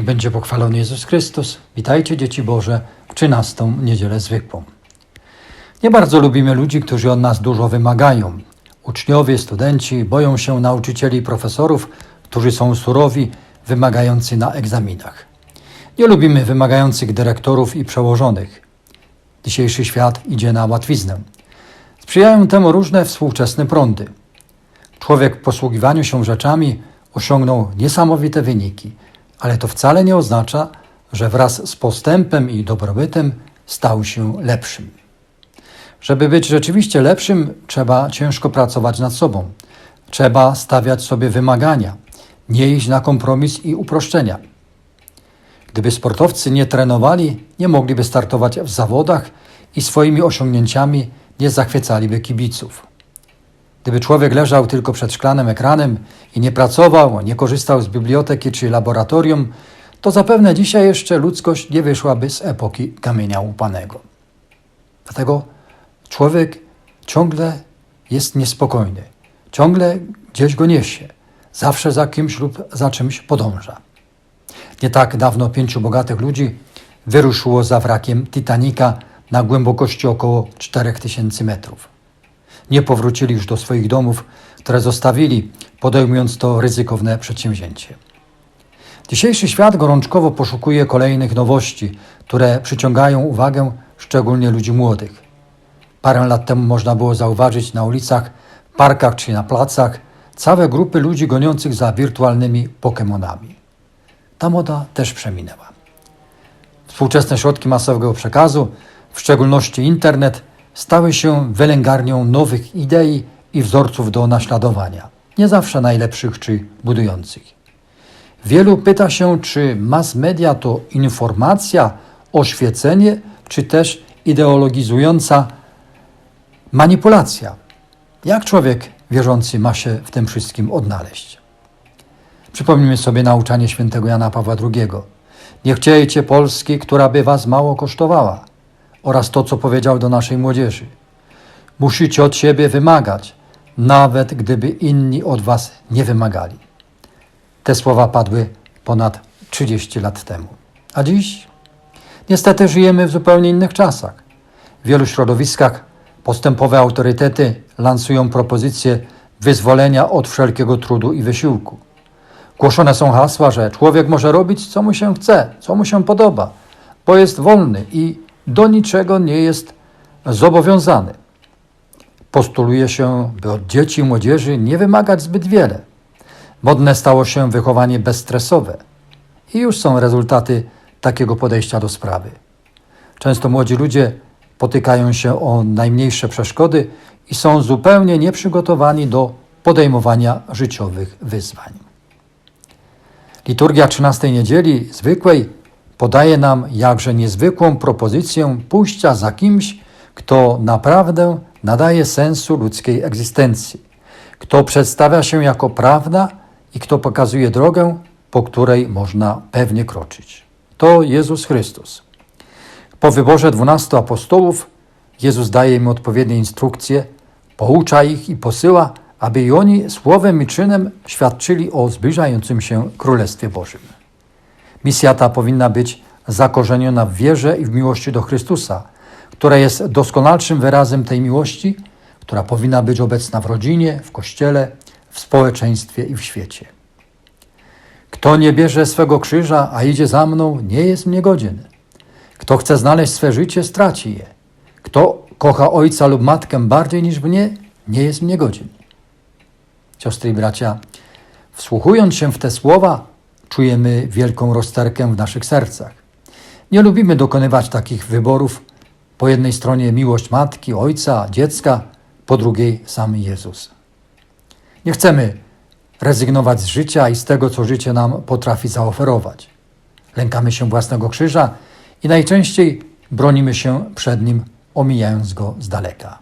Niech będzie pochwalony Jezus Chrystus. Witajcie, dzieci Boże, w 13 niedzielę zwykłą. Nie bardzo lubimy ludzi, którzy od nas dużo wymagają. Uczniowie, studenci boją się nauczycieli i profesorów, którzy są surowi, wymagający na egzaminach. Nie lubimy wymagających dyrektorów i przełożonych. Dzisiejszy świat idzie na łatwiznę. Sprzyjają temu różne współczesne prądy. Człowiek w posługiwaniu się rzeczami osiągnął niesamowite wyniki, ale to wcale nie oznacza, że wraz z postępem i dobrobytem stał się lepszym. Żeby być rzeczywiście lepszym, trzeba ciężko pracować nad sobą. Trzeba stawiać sobie wymagania, nie iść na kompromis i uproszczenia. Gdyby sportowcy nie trenowali, nie mogliby startować w zawodach i swoimi osiągnięciami nie zachwycaliby kibiców. Gdyby człowiek leżał tylko przed szklanym ekranem i nie pracował, nie korzystał z biblioteki czy laboratorium, to zapewne dzisiaj jeszcze ludzkość nie wyszłaby z epoki kamienia łupanego. Dlatego człowiek ciągle jest niespokojny, ciągle gdzieś go niesie, zawsze za kimś lub za czymś podąża. Nie tak dawno pięciu bogatych ludzi wyruszyło za wrakiem Titanica na głębokości około 4000 metrów. Nie powrócili już do swoich domów, które zostawili, podejmując to ryzykowne przedsięwzięcie. Dzisiejszy świat gorączkowo poszukuje kolejnych nowości, które przyciągają uwagę szczególnie ludzi młodych. Parę lat temu można było zauważyć na ulicach, parkach czy na placach całe grupy ludzi goniących za wirtualnymi Pokémonami. Ta moda też przeminęła. Współczesne środki masowego przekazu, w szczególności internet, stały się wylęgarnią nowych idei i wzorców do naśladowania, nie zawsze najlepszych czy budujących. Wielu pyta się, czy mass media to informacja, oświecenie, czy też ideologizująca manipulacja. Jak człowiek wierzący ma się w tym wszystkim odnaleźć? Przypomnijmy sobie nauczanie świętego Jana Pawła II. Nie chciejcie Polski, która by was mało kosztowała oraz to, co powiedział do naszej młodzieży. Musicie od siebie wymagać, nawet gdyby inni od was nie wymagali. Te słowa padły ponad 30 lat temu. A dziś? Niestety żyjemy w zupełnie innych czasach. W wielu środowiskach postępowe autorytety lansują propozycje wyzwolenia od wszelkiego trudu i wysiłku. Głoszone są hasła, że człowiek może robić, co mu się chce, co mu się podoba, bo jest wolny i do niczego nie jest zobowiązany. Postuluje się, by od dzieci i młodzieży nie wymagać zbyt wiele. Modne stało się wychowanie bezstresowe i już są rezultaty takiego podejścia do sprawy. Często młodzi ludzie potykają się o najmniejsze przeszkody i są zupełnie nieprzygotowani do podejmowania życiowych wyzwań. Liturgia 13 niedzieli zwykłej podaje nam jakże niezwykłą propozycję pójścia za kimś, kto naprawdę nadaje sensu ludzkiej egzystencji, kto przedstawia się jako prawda i kto pokazuje drogę, po której można pewnie kroczyć. To Jezus Chrystus. Po wyborze dwunastu apostołów Jezus daje im odpowiednie instrukcje, poucza ich i posyła, aby i oni słowem i czynem świadczyli o zbliżającym się Królestwie Bożym. Misja ta powinna być zakorzeniona w wierze i w miłości do Chrystusa, która jest doskonalszym wyrazem tej miłości, która powinna być obecna w rodzinie, w kościele, w społeczeństwie i w świecie. Kto nie bierze swego krzyża, a idzie za mną, nie jest mnie godzien. Kto chce znaleźć swe życie, straci je. Kto kocha ojca lub matkę bardziej niż mnie, nie jest mnie godzien. Siostry i bracia, wsłuchując się w te słowa, czujemy wielką rozterkę w naszych sercach. Nie lubimy dokonywać takich wyborów. Po jednej stronie miłość matki, ojca, dziecka, po drugiej sam Jezus. Nie chcemy rezygnować z życia i z tego, co życie nam potrafi zaoferować. Lękamy się własnego krzyża i najczęściej bronimy się przed nim, omijając go z daleka.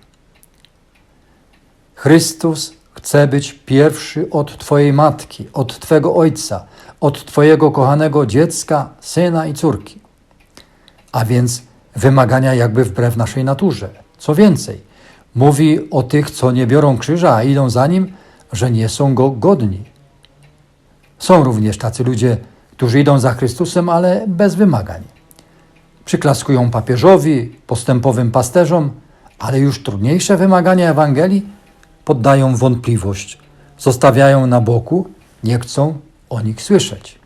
Chrystus chce być pierwszy od Twojej matki, od Twego ojca, od Twojego kochanego dziecka, syna i córki. A więc wymagania jakby wbrew naszej naturze. Co więcej, mówi o tych, co nie biorą krzyża, a idą za nim, że nie są go godni. Są również tacy ludzie, którzy idą za Chrystusem, ale bez wymagań. Przyklaskują papieżowi, postępowym pasterzom, ale już trudniejsze wymagania Ewangelii poddają wątpliwość, zostawiają na boku, nie chcą o nich słyszeć.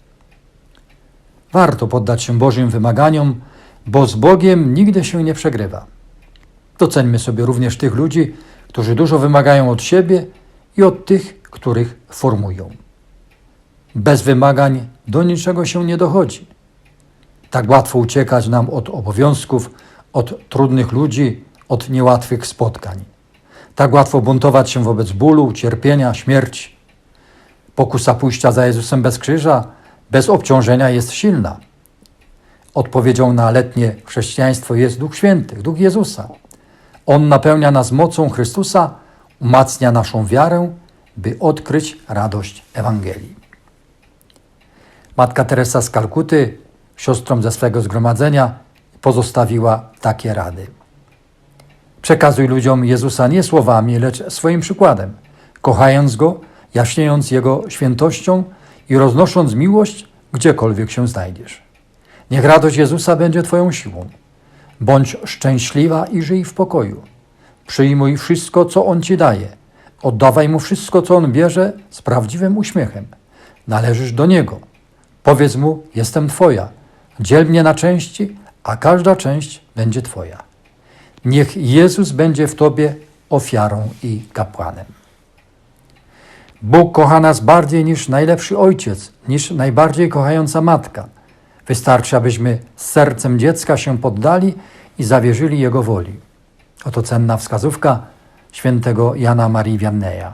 Warto poddać się Bożym wymaganiom, bo z Bogiem nigdy się nie przegrywa. Doceńmy sobie również tych ludzi, którzy dużo wymagają od siebie i od tych, których formują. Bez wymagań do niczego się nie dochodzi. Tak łatwo uciekać nam od obowiązków, od trudnych ludzi, od niełatwych spotkań. Tak łatwo buntować się wobec bólu, cierpienia, śmierci. Pokusa pójścia za Jezusem bez krzyża, bez obciążenia jest silna. Odpowiedzią na letnie chrześcijaństwo jest Duch Święty, Duch Jezusa. On napełnia nas mocą Chrystusa, umacnia naszą wiarę, by odkryć radość Ewangelii. Matka Teresa z Kalkuty siostrom ze swego zgromadzenia pozostawiła takie rady. Przekazuj ludziom Jezusa nie słowami, lecz swoim przykładem, kochając Go, jaśniejąc Jego świętością i roznosząc miłość, gdziekolwiek się znajdziesz. Niech radość Jezusa będzie Twoją siłą. Bądź szczęśliwa i żyj w pokoju. Przyjmuj wszystko, co On Ci daje. Oddawaj Mu wszystko, co On bierze z prawdziwym uśmiechem. Należysz do Niego. Powiedz Mu, jestem Twoja. Dziel mnie na części, a każda część będzie Twoja. Niech Jezus będzie w Tobie ofiarą i kapłanem. Bóg kocha nas bardziej niż najlepszy ojciec, niż najbardziej kochająca matka. Wystarczy, abyśmy z sercem dziecka się poddali i zawierzyli Jego woli. Oto cenna wskazówka świętego Jana Marii Wianneja.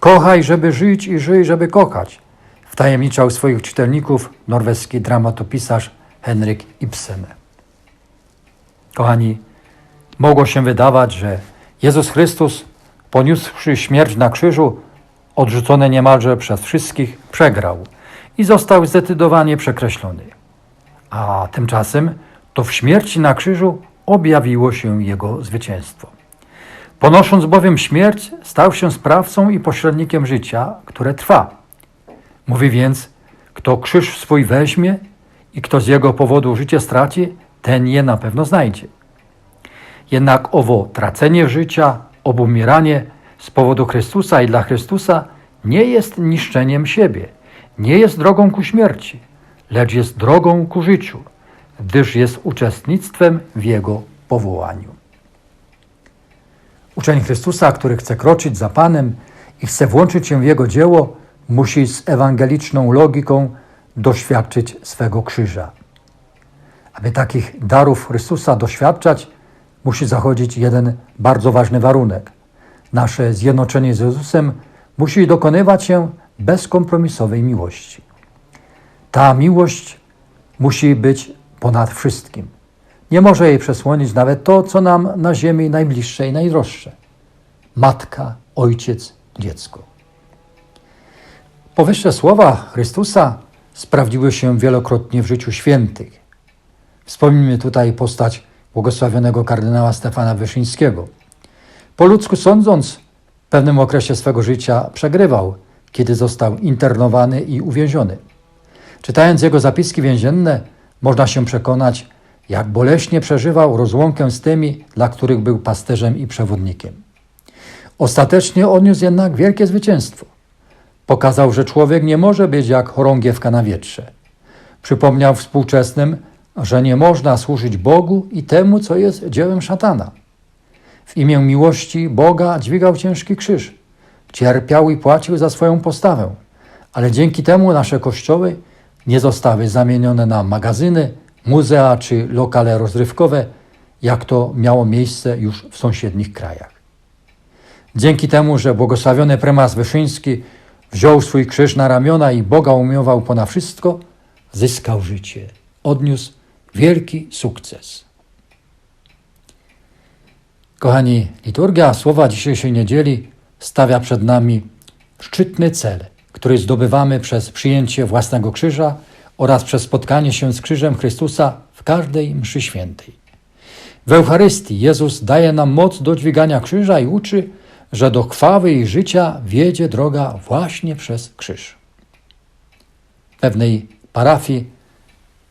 Kochaj, żeby żyć i żyj, żeby kochać. Wtajemniczał swoich czytelników norweski dramatopisarz Henryk Ibsen. Kochani, mogło się wydawać, że Jezus Chrystus, poniósłszy śmierć na krzyżu, odrzucony niemalże przez wszystkich, przegrał i został zdecydowanie przekreślony. A tymczasem to w śmierci na krzyżu objawiło się jego zwycięstwo. Ponosząc bowiem śmierć, stał się sprawcą i pośrednikiem życia, które trwa. Mówi więc, kto krzyż swój weźmie i kto z jego powodu życie straci, ten je na pewno znajdzie. Jednak owo tracenie życia, obumieranie z powodu Chrystusa i dla Chrystusa nie jest niszczeniem siebie, nie jest drogą ku śmierci, lecz jest drogą ku życiu, gdyż jest uczestnictwem w Jego powołaniu. Uczeń Chrystusa, który chce kroczyć za Panem i chce włączyć się w Jego dzieło, musi z ewangeliczną logiką doświadczyć swego krzyża. Aby takich darów Chrystusa doświadczać, musi zachodzić jeden bardzo ważny warunek. Nasze zjednoczenie z Jezusem musi dokonywać się bezkompromisowej miłości. Ta miłość musi być ponad wszystkim. Nie może jej przesłonić nawet to, co nam na ziemi najbliższe i najdroższe. Matka, ojciec, dziecko. Powyższe słowa Chrystusa sprawdziły się wielokrotnie w życiu świętych. Wspomnijmy tutaj postać błogosławionego kardynała Stefana Wyszyńskiego. Po ludzku sądząc, w pewnym okresie swego życia przegrywał, kiedy został internowany i uwięziony. Czytając jego zapiski więzienne, można się przekonać, jak boleśnie przeżywał rozłąkę z tymi, dla których był pasterzem i przewodnikiem. Ostatecznie odniósł jednak wielkie zwycięstwo. Pokazał, że człowiek nie może być jak chorągiewka na wietrze. Przypomniał współczesnym, że nie można służyć Bogu i temu, co jest dziełem szatana. W imię miłości Boga dźwigał ciężki krzyż. Cierpiał i płacił za swoją postawę, ale dzięki temu nasze kościoły nie zostały zamienione na magazyny, muzea czy lokale rozrywkowe, jak to miało miejsce już w sąsiednich krajach. Dzięki temu, że błogosławiony prymas Wyszyński wziął swój krzyż na ramiona i Boga umiował ponad wszystko, zyskał życie, odniósł wielki sukces. Kochani, liturgia słowa dzisiejszej niedzieli stawia przed nami szczytny cel, który zdobywamy przez przyjęcie własnego krzyża oraz przez spotkanie się z krzyżem Chrystusa w każdej mszy świętej. W Eucharystii Jezus daje nam moc do dźwigania krzyża i uczy, że do chwały i życia wiedzie droga właśnie przez krzyż. pewnej parafii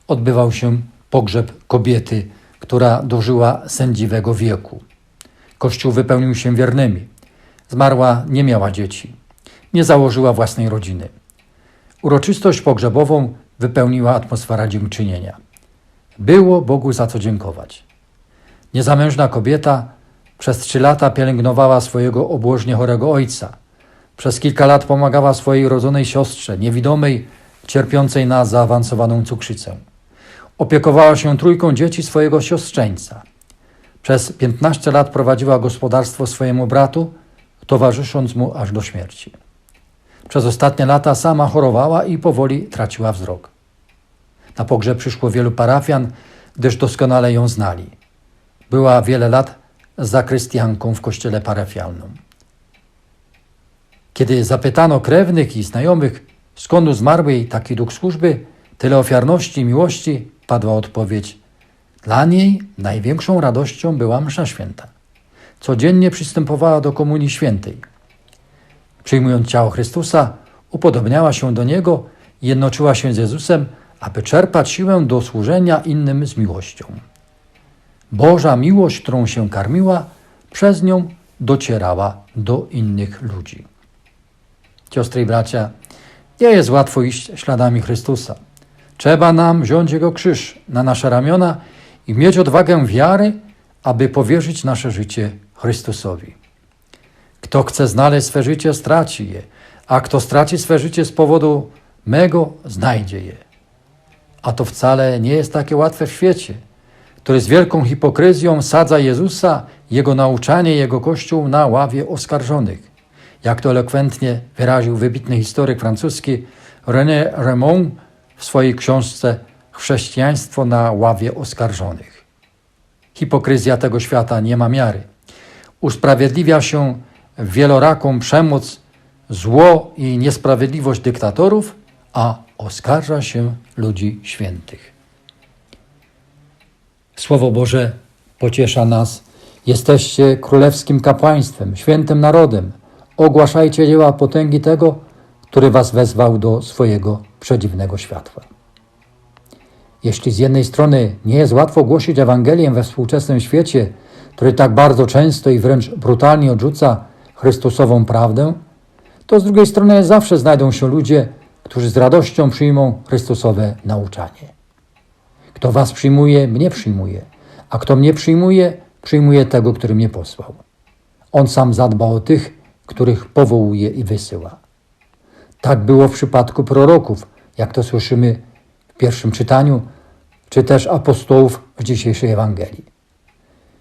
odbywał się pogrzeb kobiety, która dożyła sędziwego wieku. Kościół wypełnił się wiernymi. Zmarła nie miała dzieci. Nie założyła własnej rodziny. Uroczystość pogrzebową wypełniła atmosfera dziękczynienia. Było Bogu za co dziękować. Niezamężna kobieta przez trzy lata pielęgnowała swojego obłożnie chorego ojca. Przez kilka lat pomagała swojej rodzonej siostrze, niewidomej, cierpiącej na zaawansowaną cukrzycę. Opiekowała się trójką dzieci swojego siostrzeńca. Przez 15 lat prowadziła gospodarstwo swojemu bratu, towarzysząc mu aż do śmierci. Przez ostatnie lata sama chorowała i powoli traciła wzrok. Na pogrzeb przyszło wielu parafian, gdyż doskonale ją znali. Była wiele lat zakrystianką w kościele parafialnym. Kiedy zapytano krewnych i znajomych, skąd u zmarłej taki duch służby, tyle ofiarności i miłości, padła odpowiedź: Dla niej największą radością była msza święta. Codziennie przystępowała do komunii świętej. Przyjmując ciało Chrystusa, upodobniała się do Niego i jednoczyła się z Jezusem, aby czerpać siłę do służenia innym z miłością. Boża miłość, którą się karmiła, przez nią docierała do innych ludzi. Siostry i bracia, nie jest łatwo iść śladami Chrystusa. Trzeba nam wziąć Jego krzyż na nasze ramiona i mieć odwagę wiary, aby powierzyć nasze życie Chrystusowi. Kto chce znaleźć swe życie, straci je, a kto straci swe życie z powodu mego, znajdzie je. A to wcale nie jest takie łatwe w świecie, który z wielką hipokryzją sadza Jezusa, Jego nauczanie, Jego Kościół na ławie oskarżonych. Jak to elokwentnie wyraził wybitny historyk francuski René Raymond w swojej książce Chrześcijaństwo na ławie oskarżonych. Hipokryzja tego świata nie ma miary. Usprawiedliwia się wieloraką przemoc, zło i niesprawiedliwość dyktatorów, a oskarża się ludzi świętych. Słowo Boże pociesza nas. Jesteście królewskim kapłaństwem, świętym narodem. Ogłaszajcie dzieła potęgi tego, który was wezwał do swojego przedziwnego światła. Jeśli z jednej strony nie jest łatwo głosić Ewangelię we współczesnym świecie, który tak bardzo często i wręcz brutalnie odrzuca Chrystusową prawdę, to z drugiej strony zawsze znajdą się ludzie, którzy z radością przyjmą Chrystusowe nauczanie. Kto was przyjmuje, mnie przyjmuje, a kto mnie przyjmuje, przyjmuje tego, który mnie posłał. On sam zadba o tych, których powołuje i wysyła. Tak było w przypadku proroków, jak to słyszymy w pierwszym czytaniu, czy też apostołów w dzisiejszej Ewangelii.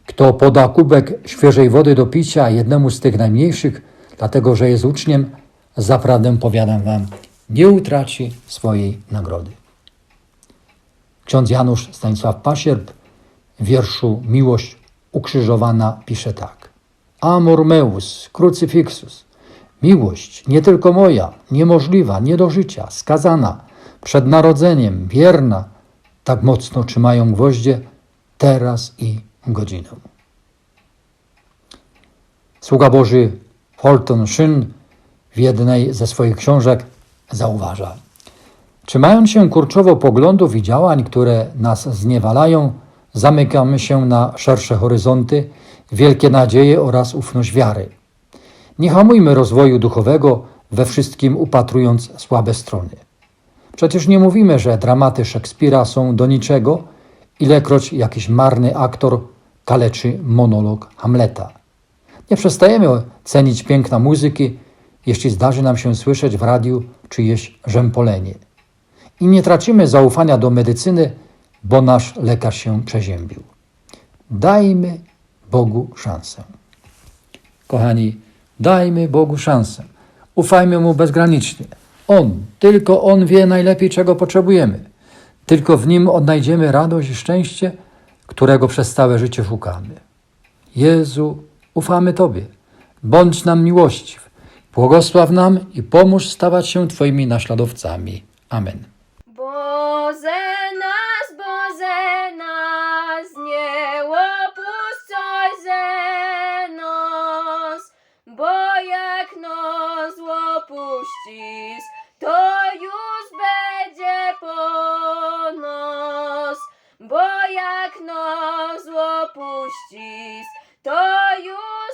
Kto poda kubek świeżej wody do picia jednemu z tych najmniejszych, dlatego że jest uczniem, zaprawdę powiadam wam, nie utraci swojej nagrody. Ksiądz Janusz Stanisław Pasierb w wierszu Miłość ukrzyżowana pisze tak. Amor meus crucifixus. Miłość nie tylko moja, niemożliwa, nie do życia, skazana, przed narodzeniem, wierna, tak mocno trzymają gwoździe teraz i godzinę. Sługa Boży Holton Shyn w jednej ze swoich książek zauważa. Trzymając się kurczowo poglądów i działań, które nas zniewalają, zamykamy się na szersze horyzonty, wielkie nadzieje oraz ufność wiary. Nie hamujmy rozwoju duchowego, we wszystkim upatrując słabe strony. Przecież nie mówimy, że dramaty Szekspira są do niczego, ilekroć jakiś marny aktor kaleczy monolog Hamleta. Nie przestajemy cenić piękna muzyki, jeśli zdarzy nam się słyszeć w radiu czyjeś rzępolenie. I nie tracimy zaufania do medycyny, bo nasz lekarz się przeziębił. Dajmy Bogu szansę. Kochani, dajmy Bogu szansę. Ufajmy Mu bezgranicznie. On, tylko On wie najlepiej, czego potrzebujemy. Tylko w Nim odnajdziemy radość i szczęście, którego przez całe życie szukamy. Jezu, ufamy Tobie. Bądź nam miłościw. Błogosław nam i pomóż stawać się Twoimi naśladowcami. Amen. to już będzie po nos, bo jak nos opuścisz, to już